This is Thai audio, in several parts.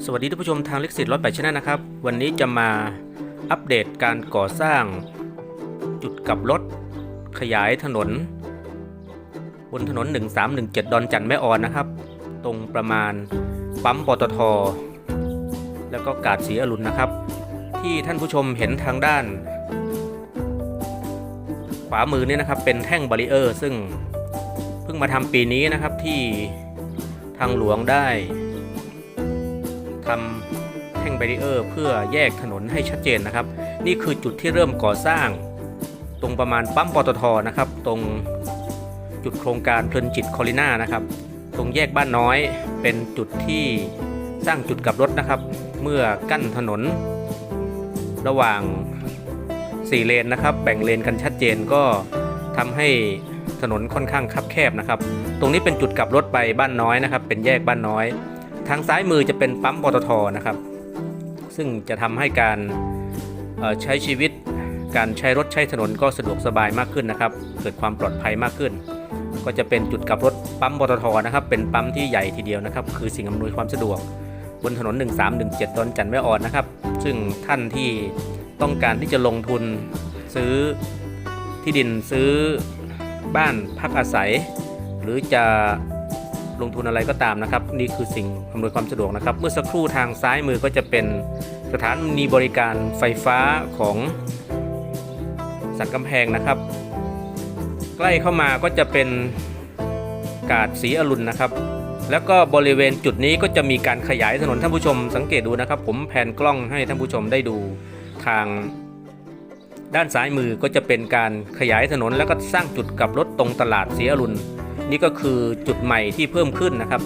สวัสดีท่านผู้ชมทางเล็กสิทธิ์ร้อยแปดชนะนะครับ วันนี้จะมาอัปเดตการก่อสร้าง จุดกลับรถ ขยายถนน บนถนน 1317 ดอนจันทร์แม่ออนนะครับ ตรงประมาณปั๊มปตท แล้วก็กาดสีอรุณนะครับ ที่ท่านผู้ชมเห็นทางด้าน ขวามือนี่นะครับเป็นแท่งบารีเออร์ ซึ่งเพิ่งมาทำปีนี้นะครับที่ทางหลวงได้ ทำแท่งแบรีเออร์เพื่อแยกถนนให้ชัดเจนนะครับ นี่คือจุดที่เริ่มก่อสร้าง ตรงประมาณปั๊มปตทนะครับ ตรงจุดโครงการเพลินจิตคอลิน่านะครับ ตรงแยกบ้านน้อยเป็นจุดที่สร้างจุดกลับรถนะครับ เมื่อกั้นถนน ระหว่าง 4 เลนนะครับ แบ่งเลนกันชัดเจนก็ทำให้ถนนค่อนข้างคับแคบนะครับ ตรงนี้เป็นจุดกลับรถไปบ้านน้อยนะครับ เป็นแยกบ้านน้อย ทางซ้ายมือจะเป็นปั๊มปตทนะครับ ซึ่งจะทำให้การใช้ชีวิตการใช้รถใช้ถนนก็สะดวกสบายมากขึ้นนะครับ เกิดความปลอดภัยมากขึ้น ก็จะเป็นจุดกลับรถปั๊มปตทนะครับ เป็นปั๊มที่ใหญ่ทีเดียวนะครับ คือสิ่งอำนวยความสะดวก บนถนน 1317 ดอนจันทร์แม่ออนนะครับ ซึ่งท่านที่ต้องการที่จะลงทุนซื้อที่ดินซื้อบ้านพักอาศัย หรือจะ ลงทุนอะไรก็ตามนะครับ นี่คือสิ่งอำนวยความสะดวกนะครับ เมื่อสักครู่ทางซ้ายมือก็จะเป็นสถานีบริการไฟฟ้าของสันกำแพงนะครับ ใกล้เข้ามาก็จะเป็นกาดสีอรุณนะครับ แล้วก็บริเวณจุดนี้ก็จะมีการขยายถนนท่านผู้ชม สังเกตดูนะครับ ผมแผนกล้องให้ท่านผู้ชมได้ดูทางด้านซ้ายมือก็จะเป็นการขยายถนนแล้วก็สร้างจุดกลับรถตรงตลาดสีอรุณ นี่ก็คือจุดใหม่ที่เพิ่มขึ้นนะครับ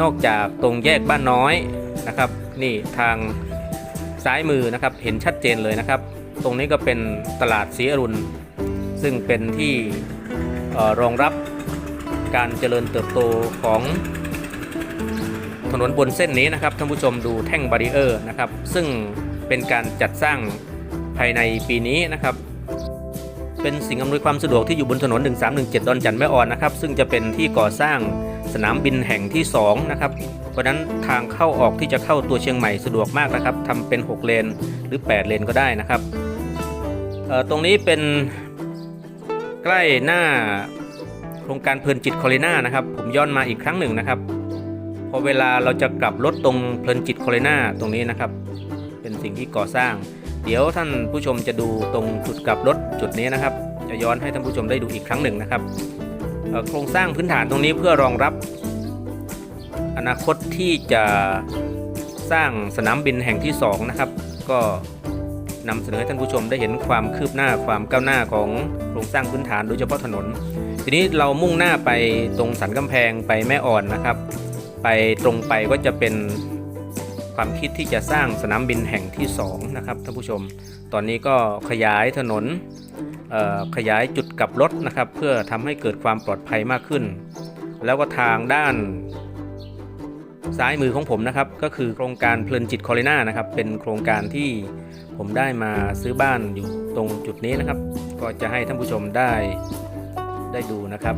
นอกจากตรงแยกบ้านน้อยนะครับ นี่ทางซ้ายมือนะครับเห็นชัดเจนเลยนะครับ ตรงนี้ก็เป็นตลาดศรีอรุณ ซึ่งเป็นที่รองรับการเจริญเติบโตของถนนบนเส้นนี้นะครับท่านผู้ชมดูแท่งบารีเออร์นะครับ ซึ่งเป็นการจัดสร้างภายในปีนี้นะครับ เป็นสิ่งอำนวยความสะดวกที่อยู่บนถนน 1317 ดอนจันทร์แม่ออนนะครับ ซึ่งจะเป็นที่ก่อสร้างสนามบินแห่งที่ 2 นะครับ เพราะนั้นทางเข้าออกที่จะเข้าตัวเชียงใหม่สะดวกมากนะครับทำเป็น 6 เลนหรือ 8 เลนก็ได้นะครับเอ่อตรงนี้เป็นใกล้หน้าโครงการเพลินจิตคอลิน่านะครับ ผมย้อนมาอีกครั้งหนึ่งนะครับ พอเวลาเราจะกลับรถตรงเพลินจิตคอลิน่าตรงนี้นะครับ เป็นสิ่งที่ก่อสร้าง เดี๋ยวท่านผู้ชมจะดูตรงจุดกลับรถจุดนี้นะครับ จะย้อนให้ท่านผู้ชมได้ดูอีกครั้งหนึ่งนะครับโครงสร้างพื้นฐานตรงนี้เพื่อรองรับ อนาคตที่จะสร้างสนามบินแห่งที่ 2 นะครับ ก็นำเสนอให้ท่านผู้ชมได้เห็นความคืบหน้าความก้าวหน้าของโครงสร้างพื้นฐานโดยเฉพาะถนน ทีนี้เรามุ่งหน้าไปตรงสันกำแพงไปแม่อ่อนนะครับ ไปตรงไปก็จะเป็น ความคิดที่จะสร้างสนามบินแห่งที่2นะครับท่านผู้ชม ตอนนี้ก็ขยายถนนขยายจุดกลับรถนะครับ เพื่อทำให้เกิดความปลอดภัยมากขึ้น แล้วก็ทางด้านซ้ายมือของผมนะครับก็คือโครงการเพลินจิตคอลิน่านะครับเป็นโครงการที่ผมได้มาซื้อบ้านอยู่ตรงจุดนี้นะครับ ก็จะให้ท่านผู้ชมได้ได้ดูนะครับ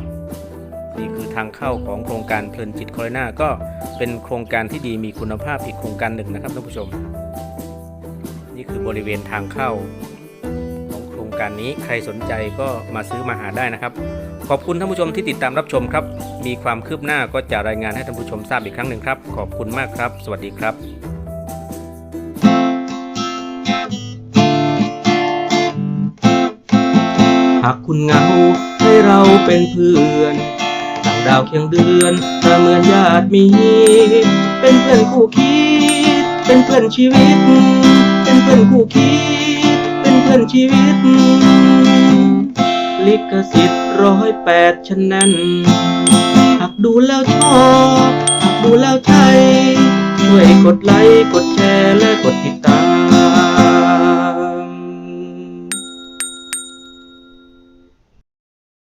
นี่คือทางเข้าของโครงการเพลินจิตคอลิน่าก็เป็นโครงการที่ดีมีคุณภาพอีกโครงการหนึ่งนะครับท่านผู้ชม นี่คือบริเวณทางเข้าของโครงการนี้ใครสนใจก็มาซื้อมาหาได้นะครับ ขอบคุณท่านผู้ชมที่ติดตามรับชมครับ มีความคืบหน้าก็จะรายงานให้ท่านผู้ชมทราบอีกครั้งหนึ่งครับ ขอบคุณมากครับ สวัสดีครับหากคุณเหงาให้เราเป็นเพื่อน ดาวเคียงเดือนถ้าเหมือนญาติมีเป็นเพื่อนคู่คิด เป็นเพื่อนชีวิต เป็นเพื่อนคู่คิด เป็นเพื่อนชีวิต ลิขสิทธิ์ร้อยแปดฉะนั้นหากดูแล้วชอบหากดูแล้วใช่ช่วยกดไลค์กดแชร์และกดติดตาม